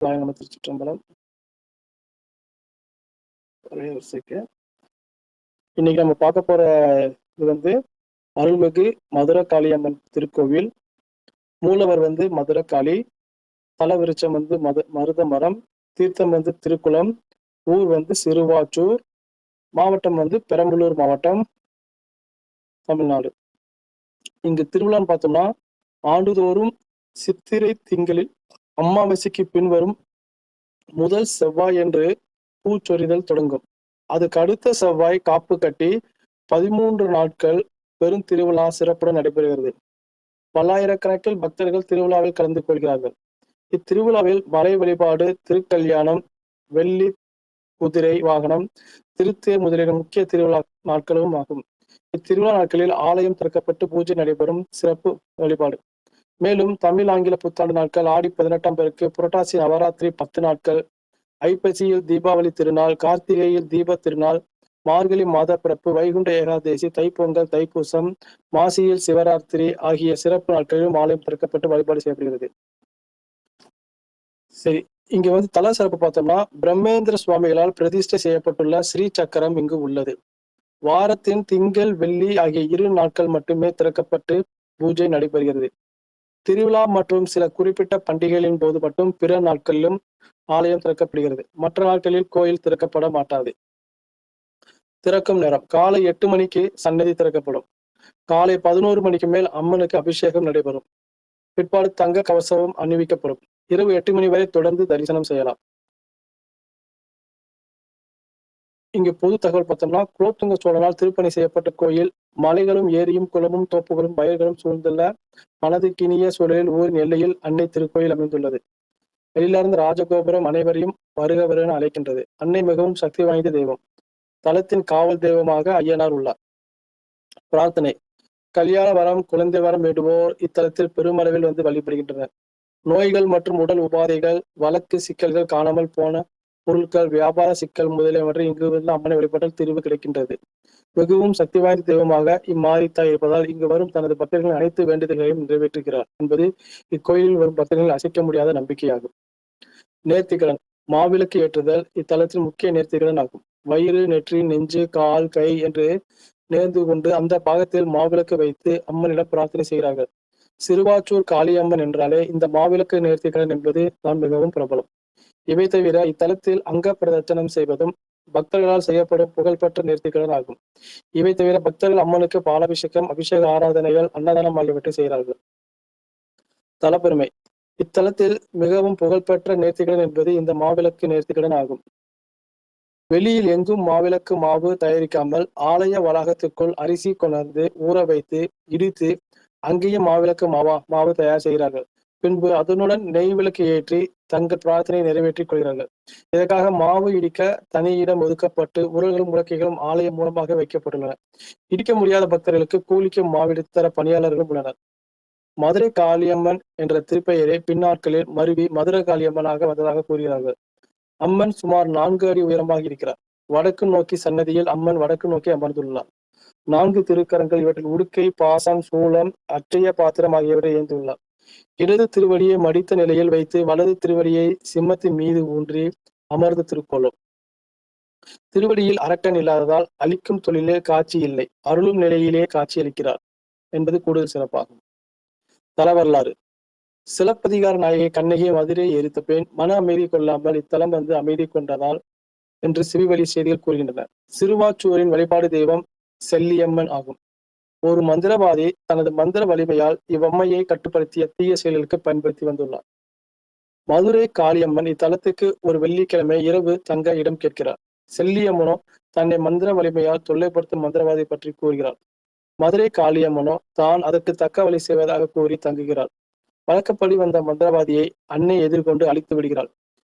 நம்ம திருச்சிற்றம்பலம் ஒரே ஒரு செகண்ட் இன்னைக்கு நம்ம பார்க்க போற இது வந்து அருள்மிகு மதுரை காளியம்மன் திருக்கோவில். மூலவர் வந்து மதுரை காளி தலவிருச்சம் வந்து மது மருத மரம் தீர்த்தம் வந்து திருக்குளம் ஊர் வந்து சிறுவாச்சூர் மாவட்டம் வந்து பெரம்பலூர் மாவட்டம் தமிழ்நாடு. இங்கு திருவிழான்னு பார்த்தோம்னா ஆண்டுதோறும் சித்திரை திங்களில் அமாவாசைக்கு பின்வரும் முதல் செவ்வாய் என்று பூச்சொரிதல் தொடங்கும். அதுக்கு அடுத்த செவ்வாய் காப்பு கட்டி பதிமூன்று நாட்கள் பெரும் திருவிழா சிறப்புடன் நடைபெறுகிறது. பல்லாயிரக்கணக்கில் பக்தர்கள் திருவிழாவில் கலந்து கொள்கிறார்கள். இத்திருவிழாவில் மலை வழிபாடு திருக்கல்யாணம் வெள்ளி குதிரை வாகனம் திருத்தேர் முதலிய முக்கிய திருவிழா நாட்களும் ஆகும். இத்திருவிழா நாட்களில் ஆலயம் திறக்கப்பட்டு பூஜை நடைபெறும் சிறப்பு வழிபாடு. மேலும் தமிழ் ஆங்கில புத்தாண்டு நாட்கள் ஆடி பதினெட்டாம் பேருக்கு புரட்டாசி நவராத்திரி பத்து நாட்கள். ஐப்பசியில் தீபாவளி திருநாள் கார்த்திகையில் தீப திருநாள் மார்கழி மாத பிறப்பு வைகுண்ட ஏகாதேசி தைப்பொங்கல் தைப்பூசம் மாசியில் சிவராத்திரி ஆகிய சிறப்பு நாட்களிலும் ஆலயம் திறக்கப்பட்டு வழிபாடு செய்யப்படுகிறது. சரி இங்க வந்து தல சிறப்பு பார்த்தோம்னா பிரம்மேந்திர சுவாமிகளால் பிரதிஷ்டை செய்யப்பட்டுள்ள ஸ்ரீ சக்கரம் இங்கு உள்ளது. வாரத்தின் திங்கள் வெள்ளி ஆகிய இரு நாட்கள் மட்டுமே திறக்கப்பட்டு பூஜை நடைபெறுகிறது. திருவிழா மற்றும் சில குறிப்பிட்ட பண்டிகைகளின் போது மட்டும் பிற நாட்களிலும் ஆலயம் திறக்கப்படுகிறது. மற்ற நாட்களில் கோயில் திறக்கப்பட மாட்டாது. திறக்கும் நேரம். காலை எட்டு மணிக்கு சன்னதி திறக்கப்படும். காலை பதினோரு மணிக்கு மேல் அம்மனுக்கு அபிஷேகம் நடைபெறும். பிற்பாடு தங்க கவசமும் அணிவிக்கப்படும். இரவு எட்டு மணி வரை தொடர்ந்து தரிசனம் செய்யலாம். இங்கு பொது தகவல் பார்த்தோம்னா குலோத்துங்க சோழனால் திருப்பணி செய்யப்பட்ட கோயில் மலைகளும் ஏரியும் குளமும் தோப்புகளும் வயல்களும் சூழ்ந்துள்ள மனதுக்கினிய சூழலில் ஊரின் எல்லையில் அன்னை திருக்கோயில் அமைந்துள்ளது. வெளியிலிருந்து ராஜகோபுரம் அனைவரையும் வருக வருக அழைக்கின்றது. அன்னை மிகவும் சக்தி வாய்ந்த தெய்வம். தலத்தின் காவல் தெய்வமாக ஐயனார் உள்ளார். பிரார்த்தனை. கல்யாண வரம் குழந்தை வரம் வேண்டுவோர் இத்தலத்தில் பெருமளவில் வந்து வழிபடுகின்றனர். நோய்கள் மற்றும் உடல் உபாதைகள் வழக்கு சிக்கல்கள் காணாமல் போன பொருட்கள் வியாபார சிக்கல் முதலியவற்றை இங்கு வந்து அம்மனை வழிபாட்டில் தீர்வு கிடைக்கின்றது. மிகவும் சக்தி வாய்ந்த தெய்வமாக இம்மாரித்தாய் இருப்பதால் இங்கு வரும் தனது பக்தர்களின் அனைத்து வேண்டுதல்களையும் நிறைவேற்றுகிறார் என்பது இக்கோயிலில் வரும் பக்தர்களின் அசைக்க முடியாத நம்பிக்கையாகும். நேர்த்திக்கடன் மாவிளக்கு ஏற்றுதல் இத்தலத்தின் முக்கிய நேர்த்திக்கடன் ஆகும் வயிறு நெற்றி நெஞ்சு கால் கை என்று நேர்ந்து கொண்டு அந்த பாகத்தில் மாவிளக்கு வைத்து அம்மனிடம் பிரார்த்தனை செய்கிறார்கள். சிறுவாச்சூர் காளியம்மன் என்றாலே இந்த மாவிளக்கு நேர்த்திக்கடன் என்பது தான் மிகவும் பிரபலம். இவை தவிர இத்தலத்தில் அங்க பிரதட்சணம் செய்வதும் பக்தர்களால் செய்யப்படும் புகழ்பெற்ற நேர்த்திக்கடன் ஆகும். இவை தவிர பக்தர்கள் அம்மனுக்கு பாலாபிஷேகம் அபிஷேக ஆராதனைகள் அன்னதானம் ஆகியவற்றை செய்கிறார்கள். தலப்பெருமை. இத்தலத்தில் மிகவும் புகழ்பெற்ற நேர்த்திகடன் என்பது இந்த மாவிளக்கு நேர்த்திகடன் ஆகும். வெளியில் எங்கும் மாவிளக்கு மாவு தயாரிக்காமல் ஆலய வளாகத்துக்குள் அரிசி கொணர்ந்து ஊற வைத்து இடித்து அங்கேயும் மாவிளக்கு மாவா மாவு தயார் செய்கிறார்கள். பின்பு அதனுடன் நெய் விளக்கு ஏற்றி தங்கள் பிரார்த்தனை நிறைவேற்றிக் கொள்கிறார்கள். இதற்காக மாவு இடிக்க தனி இடம் ஒதுக்கப்பட்டு உரல்களும் முழக்கைகளும் ஆலயம் மூலமாக வைக்கப்பட்டுள்ளன. இடிக்க முடியாத பக்தர்களுக்கு கூலிக்கும் மாவிடுத்தர பணியாளர்களும் உள்ளனர். மதுரை காளியம்மன் என்ற திருப்பெயரை பின்னாட்களில் மருவி மதுரை காளியம்மனாக வந்ததாக கூறுகிறார்கள். அம்மன் சுமார் நான்கு அடி உயரமாக இருக்கிறார். வடக்கு நோக்கி சன்னதியில் அம்மன் வடக்கு நோக்கி அமர்ந்துள்ளார். நான்கு திருக்கரங்கள் இவற்றில் உடுக்கை பாசம் சூளம் அற்றைய பாத்திரம் ஆகியவற்றை ஏந்துள்ளார் இடது திருவடியை மடித்த நிலையில் வைத்து வலது திருவடியை சிம்மத்தின் மீது ஊன்றி அமர்ந்து திருக்கொள்ளும். திருவடியில் அரக்கன் இல்லாததால் அளிக்கும் தொழிலே காட்சி இல்லை. அருளும் நிலையிலே காட்சி அளிக்கிறார் என்பது கூடுதல் சிறப்பாகும். தல வரலாறு. சிலப்பதிகார நாயகி கண்ணகி மதுரையை எரித்த பெண் மன அமைதி கொள்ளாமல் இத்தலம் வந்து அமைதி கொண்டதால் என்று சிவிவழி செய்திகள் கூறுகின்றன. சிறுவாச்சூரின் வழிபாடு தெய்வம் செல்லியம்மன் ஆகும். ஒரு மந்திரவாதி தனது மந்திர வலிமையால் இவ்வம்மையை கட்டுப்படுத்திய தீய செயல்களுக்கு பயன்படுத்தி வந்துள்ளார். மதுரை காளியம்மன் இத்தலத்துக்கு ஒரு வெள்ளிக்கிழமை இரவு தங்க இடம் கேட்கிறார். செல்லியம்மனோ தன்னை மந்திர வலிமையால் தொல்லைப்படுத்தும் மந்திரவாதி பற்றி கூறுகிறார். மதுரை காளியம்மனோ தான் அதற்கு தக்க வழி செய்வதாக கூறி தங்குகிறார். வழக்கப்படி வந்த மந்திரவாதியை அன்னை எதிர்கொண்டு அழித்து விடுகிறாள்.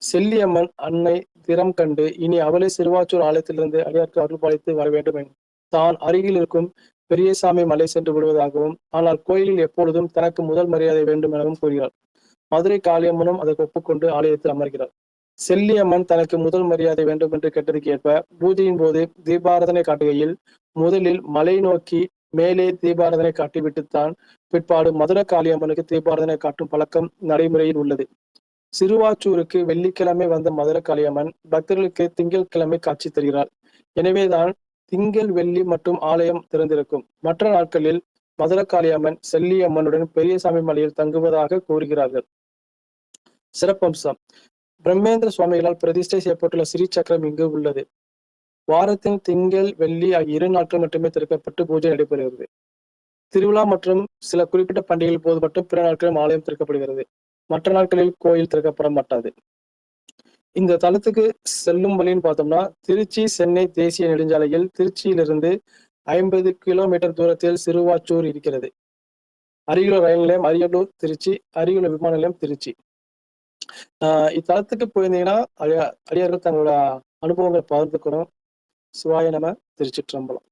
செல்லியம்மன் அன்னை திறம் கண்டு இனி அவளை சிறுவாச்சூர் ஆலயத்திலிருந்து அடியாருக்கு அருள்பாலித்து வர வேண்டும் தான் அருகில் இருக்கும் பெரியசாமி மலை சென்று விடுவதாகவும் ஆனால் கோயிலில் எப்பொழுதும் தனக்கு முதல் மரியாதை வேண்டும் எனவும் கூறுகிறார் மதுரை காளியம்மனும் அதற்கு ஒப்புக்கொண்டு ஆலயத்தில் அமர்கிறார். செல்லியம்மன் தனக்கு முதல் மரியாதை வேண்டும் என்று கேட்டதுக்கு ஏற்ப பூஜையின் போது தீபாரதனை காட்டுகையில் முதலில் மலை நோக்கி மேலே தீபாரதனை காட்டிவிட்டுத்தான் பிற்பாடு மதுர காளியம்மனுக்கு தீபாரதனை காட்டும் பழக்கம் நடைமுறையில் உள்ளது. சிறுவாச்சூருக்கு வெள்ளிக்கிழமை வந்த மதுரகாளியம்மன் பக்தர்களுக்கு திங்கட்கிழமை காட்சி தருகிறார். எனவேதான் திங்கள் வெள்ளி மற்றும் ஆலயம் திறந்திருக்கும். மற்ற நாட்களில் மதுரகாளியம்மன் செல்லியம்மனுடன் பெரியசாமி மலையில் தங்குவதாக கூறுகிறார்கள். சிறப்பம்சம். பிரம்மேந்திர சுவாமிகளால் பிரதிஷ்டை செய்யப்பட்டுள்ள ஸ்ரீ சக்கரம் இங்கு உள்ளது. வாரத்தின் திங்கள் வெள்ளி ஆகிய இரு நாட்கள் மட்டுமே திறக்கப்பட்டு பூஜை நடைபெறுகிறது. திருவிழா மற்றும் சில குறிப்பிட்ட பண்டிகைகள் போது மட்டும் பிற நாட்களில் ஆலயம் திறக்கப்படுகிறது. மற்ற நாட்களில் கோயில் திறக்கப்பட மாட்டாது. இந்த தலத்துக்கு செல்லும் வழின்னு பார்த்தோம்னா திருச்சி சென்னை தேசிய நெடுஞ்சாலையில் திருச்சியிலிருந்து ஐம்பது கிலோமீட்டர் தூரத்தில் சிறுவாச்சூர் இருக்கிறது. அரியலூர் ரயில் நிலையம் அரியலூர் திருச்சி அரியலூர் விமான நிலையம் திருச்சி. ஆஹ் இத்தலத்துக்கு போயிருந்தீங்கன்னா அடியார்கள் தங்களோட அனுபவங்களை பகிர்ந்துக்கணும் சிவாய நம திருச்சிற்றம்பலம்.